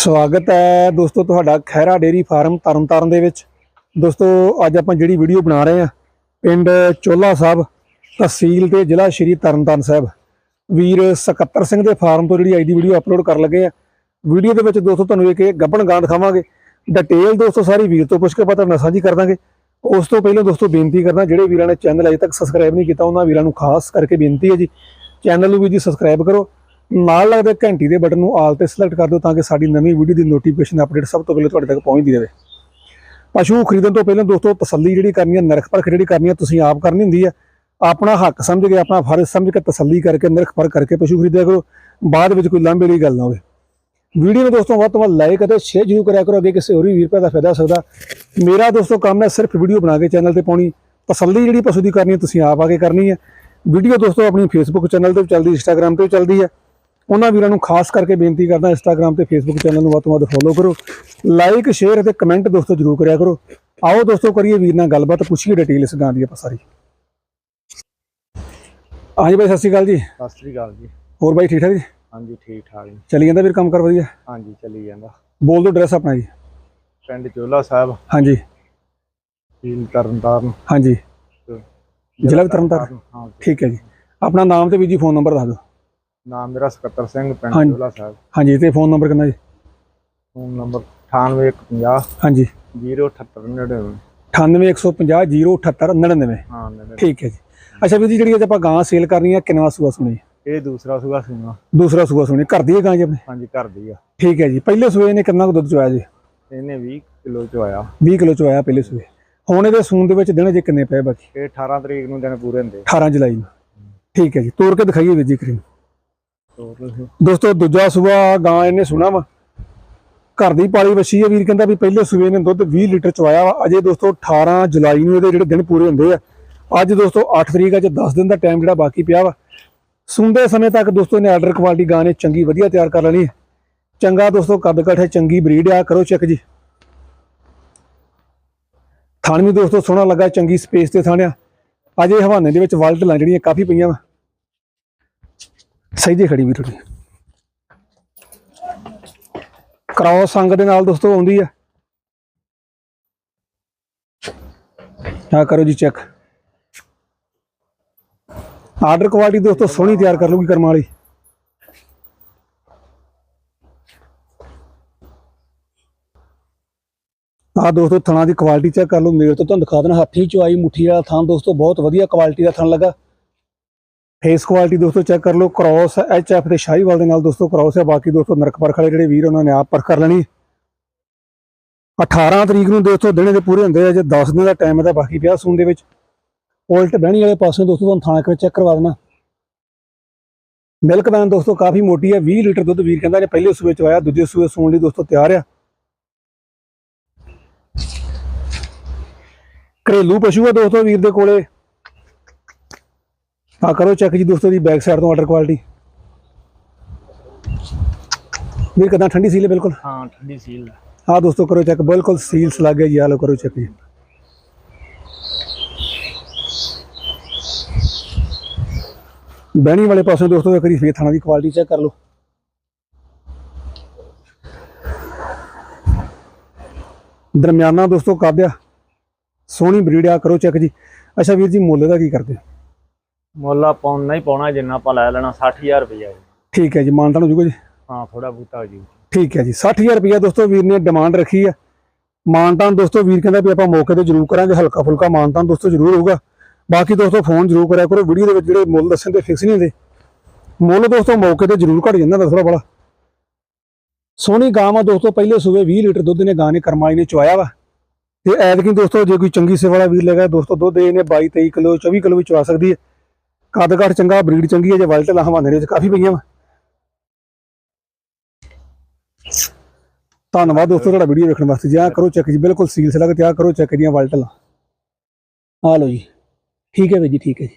ਸਵਾਗਤ ਹੈ ਦੋਸਤੋ ਤੁਹਾਡਾ ਖੈਰਾ ਡੇਰੀ ਫਾਰਮ ਤਰਨਤਾਰਨ ਦੇ ਵਿੱਚ। ਦੋਸਤੋ, ਅੱਜ ਆਪਾਂ ਜਿਹੜੀ ਵੀਡੀਓ ਬਣਾ ਰਹੇ ਹਾਂ, ਪਿੰਡ ਚੋਲਾ ਸਾਹਿਬ ਤਹਿਸੀਲ ਤੇ ਜ਼ਿਲ੍ਹਾ ਸ਼੍ਰੀ ਤਰਨਤਾਰਨ ਸਾਹਿਬ। ਵੀਰ ਸਕੱਤਰ ਸਿੰਘ ਦੇ ਫਾਰਮ ਤੋਂ ਜਿਹੜੀ ਅੱਜ ਦੀ ਵੀਡੀਓ ਅਪਲੋਡ ਕਰਨ ਲੱਗੇ ਆ ਵੀਡੀਓ ਦੇ ਵਿੱਚ ਦੋਸਤੋ ਤੁਹਾਨੂੰ ਇੱਕ ਇਹ ਗੱਬਣ ਗਾਂ ਦਿਖਾਵਾਂਗੇ। ਡਿਟੇਲ ਦੋਸਤੋ ਸਾਰੀ ਵੀਰ ਤੋਂ ਪੁੱਛ ਕੇ ਪਤਾ ਨਾ ਸਾਂਝੀ ਕਰ ਦਾਂਗੇ। ਉਸ ਤੋਂ ਪਹਿਲਾਂ ਦੋਸਤੋ ਬੇਨਤੀ ਕਰਨਾ ਜਿਹੜੇ ਵੀਰਾਂ ਨੇ ਚੈਨਲ ਅਜੇ ਤੱਕ ਸਬਸਕ੍ਰਾਈਬ ਨਹੀਂ ਕੀਤਾ, ਉਹਨਾਂ ਵੀਰਾਂ ਨੂੰ ਖਾਸ ਕਰਕੇ ਬੇਨਤੀ ਹੈ ਜੀ ਚੈਨਲ ਨੂੰ ਵੀ ਜੀ ਸਬਸਕ੍ਰਾਈਬ ਕਰੋ। ਨਾਲ ਲੱਗਦੇ ਘੰਟੀ ਦੇ ਬਟਨ ਨੂੰ ਆਲ ਤੇ ਸਿਲੈਕਟ ਕਰ ਦਿਓ ਤਾਂ ਕਿ ਸਾਡੀ ਨਵੀਂ ਵੀਡੀਓ ਦੀ ਨੋਟੀਫਿਕੇਸ਼ਨ ਅਪਡੇਟ ਸਭ ਤੋਂ ਪਹਿਲਾਂ ਤੁਹਾਡੇ ਤੱਕ ਪਹੁੰਚਦੀ ਰਹੇ। ਪਸ਼ੂ ਖਰੀਦਣ ਤੋਂ ਪਹਿਲਾਂ ਦੋਸਤੋ, ਤਸੱਲੀ ਜਿਹੜੀ ਕਰਨੀ ਹੈ, ਨਰਖ ਪਰਖ ਜਿਹੜੀ ਕਰਨੀ ਹੈ, ਤੁਸੀਂ ਆਪ ਕਰਨੀ ਹੁੰਦੀ ਹੈ। ਆਪਣਾ ਹੱਕ ਸਮਝ ਕੇ, ਆਪਣਾ ਫਰਜ਼ ਸਮਝ ਕੇ ਤਸੱਲੀ ਕਰਕੇ, ਨਰਖ ਪਰਖ ਕਰਕੇ ਪਸ਼ੂ ਖਰੀਦਿਆ ਕਰੋ। ਬਾਅਦ ਵਿੱਚ ਕੋਈ ਲਾਂਭੇ ਵਾਲੀ ਗੱਲ ਨਾ ਹੋਵੇ। ਵੀਡੀਓ ਨੂੰ ਦੋਸਤੋ ਵੱਧ ਤੋਂ ਵੱਧ ਲਾਈਕ ਅਤੇ ਸ਼ੇਅਰ ਜ਼ਰੂਰ ਕਰਿਆ ਕਰੋ, ਅੱਗੇ ਕਿਸੇ ਹੋਰ ਵੀ ਵੀਰ ਭਰਾ ਦਾ ਫਾਇਦਾ ਹੋ ਸਕਦਾ। ਮੇਰਾ ਦੋਸਤੋ ਕੰਮ ਹੈ ਸਿਰਫ ਵੀਡੀਓ ਬਣਾ ਕੇ ਚੈਨਲ ਤੇ ਪਾਉਣੀ। ਤਸੱਲੀ ਜਿਹੜੀ ਪਸ਼ੂ ਦੀ ਕਰਨੀ ਹੈ, ਤੁਸੀਂ ਆਪ ਆ ਕੇ ਕਰਨੀ ਹੈ। ਵੀਡੀਓ ਦੋਸਤੋ ਆਪਣੀ ਫੇਸਬੁੱਕ ਚੈਨਲ ਤੇ ਵੀ ਚੱਲਦੀ ਇੰਸਟਾਗ੍ਰam ਤੇ ਵੀ ਚੱਲਦੀ ਹੈ। ਉਹਨਾਂ ਵੀਰਾਂ ਨੂੰ ਖਾਸ ਕਰਕੇ ਬੇਨਤੀ ਕਰਦਾ ਇੰਸਟਾਗ੍ਰam ਤੇ ਫੇਸਬੁੱਕ ਚੈਨਲ ਨੂੰ ਵੱਧ ਤੋਂ ਵੱਧ ਫੋਲੋ ਕਰੋ। ਲਾਈਕ ਸ਼ੇਅਰ ਅਤੇ ਕਮੈਂਟ ਦੋਸਤੋ ਜ਼ਰੂਰ ਕਰਿਆ ਕਰੋ। ਆਓ ਦੋਸਤੋ ਕਰੀਏ ਵੀਰ ਨਾਲ ਗੱਲਬਾਤ ਪੁੱਛੀਏ ਡਿਟੇਲ ਇਸ ਗਾਂ ਦੀ ਆਪਾਂ ਸਾਰੀ। ਹਾਂਜੀ ਬਾਈ ਸਤਿ ਸ਼੍ਰੀ ਅਕਾਲ ਜੀ। ਸਤਿ ਸ੍ਰੀ ਅਕਾਲ ਜੀ। ਹੋਰ ਬਾਈ ਠੀਕ ਠਾਕ ਜੀ? ਹਾਂਜੀ ਠੀਕ ਠਾਕ ਜੀ। ਚੱਲੀ ਜਾਂਦਾ ਵੀਰ ਕੰਮ ਕਰ ਵਧੀਆ? ਹਾਂਜੀ ਚੱਲੀ ਜਾਂਦਾ। ਬੋਲ ਦਿਓ ਐਡਰੈਸ ਆਪਣਾ ਜੀ। ਪਿੰਡ ਚੋਲਾ ਸਾਹਿਬ। ਹਾਂਜੀ। ਤੀਨ ਤਰਨਤਾਰਨ। ਹਾਂਜੀ। ਜ਼ਿਲ੍ਹਾ ਤਰਨਤਾਰਨ? ਹਾਂ ਠੀਕ ਹੈ ਜੀ। ਆਪਣਾ ਨਾਮ ਤੇ ਵੀ ਜੀ ਫੋਨ ਨੰਬਰ ਦੱਸ ਦਿਓ। ਨਾਮ ਮੇਰਾ ਸਕੱਤਰ ਸਿੰਘ ਪਿੰਡ ਹਾਂਜੀ। ਚੋਲਾ ਸਾਹਿਬ। ਹਾਂਜੀ ਤੇ ਫੋਨ ਨੰਬਰ ਕਿੰਨਾ ਜੀ? ਫੋਨ ਨੰਬਰ 9850 ਹਾਂਜੀ। 07899 98150 07899 ਹਾਂ ਠੀਕ ਹੈ ਜੀ। ਅੱਛਾ ਵੀਰ ਜੀ ਜਿਹੜੀ ਅੱਜ ਆਪਾਂ ਗਾਂ ਸੇਲ ਕਰਨੀ ਹੈ ਕਿੰਨਾ ਸੂਆ ਸੁਣੀ? ਇਹ ਦੂਸਰਾ ਸੁਗਾ ਸੁਣਾ ਦੂਸਰਾ ਸੂਆ ਸੁਣੀ। ਘਰ ਦੀ ਹੈ ਗਾਂ ਜੀ ਆਪਣੇ? ਹਾਂਜੀ ਘਰ ਦੀ ਆ। ਠੀਕ ਹੈ ਜੀ। ਪਹਿਲੇ ਸੂਏ ਨੇ ਕਿੰਨਾ ਕੁ ਦੁੱਧ ਚੋਇਆ ਜੀ? ਇਹਨੇ 20 ਕਿਲੋ ਚ ਆਇਆ 20 ਕਿਲੋ ਚੋਇਆ ਪਹਿਲੇ ਸੂਏ। ਹੁਣ ਇਹਦੇ ਸੂਣ ਦੇ ਵਿੱਚ ਦਿਨ ਜੇ ਕਿੰਨੇ ਪਏ ਬਾਕੀ? ਇਹ 18 ਤਰੀਕ ਨੂੰ ਦਿਨ ਪੂਰੇ ਹੁੰਦੇ 18 ਜੁਲਾਈ ਨੂੰ। ਠੀਕ ਹੈ ਜੀ। ਤੋੜ ਕੇ ਦਿਖਾਈਏ ਵੀਰ ਜੀ ਕਰੀਮ ਦੋਸਤੋ, ਦੂਜਾ ਸੂਆ ਗਾਂ ਇਹਨੇ ਸੁਣਾ ਵਾ। ਘਰ ਦੀ ਪਾਲੀ ਵੱਛੀ ਹੈ ਵੀਰ, ਕਹਿੰਦਾ ਵੀ ਪਹਿਲੇ ਸੂਏ ਨੇ ਦੁੱਧ 20 ਲੀਟਰ ਚਵਾਇਆ ਵਾ। ਅਜੇ ਦੋਸਤੋ 18 ਜੁਲਾਈ ਨੂੰ ਇਹਦੇ ਜਿਹੜੇ ਦਿਨ ਪੂਰੇ ਹੁੰਦੇ ਆ। ਅੱਜ ਦੋਸਤੋ 8 ਤਰੀਕ ਅੱਜ ਜੇ 10 ਦਿਨ ਦਾ ਟਾਈਮ ਜਿਹੜਾ ਬਾਕੀ ਪਿਆ ਵਾ। ਸੁਣਦੇ ਸਮੇਂ ਤੱਕ ਦੋਸਤੋ ਨੇ ਆਰਡਰ ਕੁਆਲਿਟੀ ਗਾਂ ਨੇ ਚੰਗੀ ਵਧੀਆ ਤਿਆਰ ਕਰ ਲੈਣੀ ਹੈ ਚੰਗਾ ਦੋਸਤੋ, ਕੱਦ ਕੱਠ ਹੈ ਚੰਗੀ ਬਰੀਡ ਆ। ਕਰੋ ਚੈੱਕ ਜੀ। ਥਣ ਵੀ ਦੋਸਤੋ, ਸੋਹਣਾ ਲੱਗਾ, ਚੰਗੀ ਸਪੇਸ ਤੇ ਥਾਣਿਆ। ਅਜੇ ਹਵਾਨੇ ਦੇ ਵਿੱਚ ਵਾਲਟ ਲਾਂ ਜਿਹੜੀਆਂ ਕਾਫੀ ਪਈਆਂ ਵਾ। ਸਹੀ ਜੇ ਖੜੀ ਵੀ ਥੋੜੀ ਕ੍ਰਾਸ ਸੰਗ ਦੇ ਨਾਲ ਦੋਸਤੋ, ਆਉਂਦੀ ਆ। ਆ ਕਰੋ ਜੀ ਚੈੱਕ ਆਰਡਰ ਕੁਆਲਿਟੀ ਦੋਸਤੋ ਸੋਹਣੀ ਤਿਆਰ ਕਰ ਲੂਗੀ ਕਰਮ ਵਾਲੀ। ਆ ਦੋਸਤੋ ਥਣਾ ਦੀ ਕੁਆਲਿਟੀ ਚੈੱਕ ਕਰ ਲਓ। ਮੇਰੇ ਤੋਂ ਤੁਹਾਨੂੰ ਦਿਖਾ ਦੇਣਾ, ਹੱਥੀ, ਚੁਆਈ, ਮੁੱਠੀ ਵਾਲਾ ਥਣ ਦੋਸਤੋ, ਬਹੁਤ ਵਧੀਆ ਕੁਆਲਿਟੀ ਦਾ ਥਣ ਲੱਗਾ। ਫੇਸ ਕੁਆਲਿਟੀ ਦੋਸਤੋ ਚੈੱਕ ਕਰ ਲਓ, ਕ੍ਰਾਸ ਐਚ ਐਫ ਦੇ ਸ਼ਾਹੀਵਾਲ ਦੇ ਨਾਲ ਦੋਸਤੋ ਕ੍ਰਾਸ ਹੈ, ਬਾਕੀ ਦੋਸਤੋ ਨਰਕ ਪਰਖ ਵਾਲੇ ਜਿਹੜੇ ਵੀਰ, ਉਹਨਾਂ ਨੇ ਆਪ ਪਰਖ ਕਰ ਲੈਣੀ। 18 ਤਰੀਕ ਨੂੰ ਦੋਸਤੋ ਦਿਨੇ ਦੇ ਪੂਰੇ ਹੁੰਦੇ ਆ, ਜੇ 10 ਦਿਨ ਦਾ ਟਾਈਮ ਹੈ ਤਾਂ ਬਾਕੀ ਪਿਆ ਸੂਨ ਦੇ ਵਿੱਚ। ਉਲਟ ਬਹਿਣੀ ਵਾਲੇ ਪਾਸੇ ਦੋਸਤੋ ਤੁਹਾਨੂੰ ਥਾਣਾ ਕੇ ਚੈੱਕ ਕਰਵਾ ਦੇਣਾ। ਮਿਲਕ ਵੈਨ ਦੋਸਤੋ ਕਾਫੀ ਮੋਟੀ ਹੈ 20 ਲੀਟਰ ਦੁੱਧ ਵੀਰ ਕਹਿੰਦਾ ਨੇ ਪਹਿਲੇ ਸੂਏ ਚ ਆਇਆ, ਦੂਜੇ ਸੂਏ ਸੂਣ ਲਈ ਦੋਸਤੋ ਤਿਆਰ ਆ। ਘਰੇਲੂ ਪਸ਼ੂ ਆ ਦੋਸਤੋ ਵੀਰ ਦੇ ਕੋਲੇ। ਆ ਕਰੋ ਚੈੱਕ ਜੀ ਦੋਸਤੋ ਦੀ ਬੈਕ ਸਾਈਡ ਤੋਂ ਆਰਡਰ ਕੁਆਲਿਟੀ ਵੀਰ ਕਿਦਾਂ? ਠੰਡੀ ਸੀਲ ਹੈ ਬਿਲਕੁਲ? ਹਾਂ ਠੰਡੀ ਸੀਲ ਆ ਦੋਸਤੋ ਕਰੋ ਚੈੱਕ ਬਿਲਕੁਲ ਸੀਲਸ ਲੱਗ ਜੀ ਆ ਲੋ ਕਰੋ ਚੈੱਕ ਜੀ। ਬਹਿਣੀ ਵਾਲੇ ਪਾਸੇ ਦੋਸਤੋ ਇੱਕ ਵਾਰੀ ਫੇਰ ਥਾਣਾ ਦੀ ਕੁਆਲਿਟੀ ਚੈੱਕ ਕਰ ਲਓ। ਦਰਮਿਆਨਾ ਦੋਸਤੋ ਕਾਬਿਆ ਸੋਹਣੀ ਬਰੀਡ ਆ ਕਰੋ ਚੈੱਕ ਜੀ। ਅੱਛਾ ਵੀਰ ਜੀ ਮੁੱਲ ਦਾ ਕੀ ਕਰਦੇ ਮੁੱਲ ਆਪਾਂ ਨਹੀਂ ਪਾਉਣਾ ਜਿੰਨਾ ਆਪਾਂ ਲੈ ਲੈਣਾ 60000 ਰੁਪਇਆ ਜੀ। ਠੀਕ ਹੈ ਜੀ ਮਾਨਤਾਨ ਹੋ ਜੂਗਾ ਜੀ। ਹਾਂ ਥੋੜਾ ਬੂਤਾ ਹੋ ਜੀ। ਠੀਕ ਹੈ ਜੀ 60000 ਰੁਪਇਆ ਦੋਸਤੋ ਵੀਰ ਨੇ ਡਿਮਾਂਡ ਰੱਖੀ ਆ। ਮਾਨਤਾਨ ਦੋਸਤੋ ਵੀਰ ਕਹਿੰਦਾ ਵੀ ਆਪਾਂ ਮੌਕੇ ਤੇ ਜ਼ਰੂਰ ਕਰਾਂਗੇ ਹਲਕਾ ਫੁਲਕਾ ਮਾਨਤਾਨ ਦੋਸਤੋ ਜ਼ਰੂਰ ਹੋਊਗਾ। ਬਾਕੀ ਦੋਸਤੋ ਫੋਨ ਜ਼ਰੂਰ ਕਰਿਆ ਕਰੋ ਵੀਡੀਓ ਦੇ ਵਿੱਚ ਜਿਹੜੇ ਮੁੱਲ ਦੱਸਣ ਤੇ ਫਿਕਸ ਨਹੀਂ ਹੁੰਦੇ। ਮੁੱਲ ਦੋਸਤੋ ਮੌਕੇ ਤੇ ਜ਼ਰੂਰ ਘਟ ਜਾਂਦਾ ਥੋੜਾ ਬੜਾ ਸੋਹਣੀ ਗਾਂ ਆ ਦੋਸਤੋ ਪਹਿਲੇ ਸੂਵੇ 20 ਲੀਟਰ ਦੁੱਧ ਨੇ ਗਾਂ ਨੇ ਕਰਮਾਈ ਨੇ ਚਵਾਇਆ ਵਾ। ਤੇ ਐਤਕੀ ਦੋਸਤੋ ਜੇ ਕੋਈ ਚੰਗੀ ਸੇਵਾ ਵਾਲਾ ਵੀਰ ਲੇਗਾ ਦੋਸਤੋ ਦੁੱਧ ਇਹਨੇ 22 23 ਕਿਲੋ 24 ਕਿਲੋ ਵੀ ਚਵਾ ਸਕਦੀ ਹੈ। ਕੱਦ ਕਾਠ ਚੰਗਾ, ਬਰੀਡ ਚੰਗੀ ਹੈ, ਜੇ ਵਲਟ ਹਵਾਨੇ ਦੇ ਵਿੱਚ ਕਾਫੀ ਪਈਆਂ ਵਾ। ਧੰਨਵਾਦ ਦੋਸਤੋ, ਤੁਹਾਡਾ ਵੀਡੀਓ ਵੇਖਣ ਵਾਸਤੇ। ਜੀ ਕਰੋ ਚੈੱਕ ਜੀ, ਬਿਲਕੁਲ ਸੀਲ ਸਲਗ ਤੇ ਕਰੋ ਚੈੱਕ ਦੀਆਂ ਵਲਟ ਆ ਲਓ ਜੀ। ਠੀਕ ਹੈ ਵੀਰ ਜੀ, ਠੀਕ ਹੈ ਜੀ।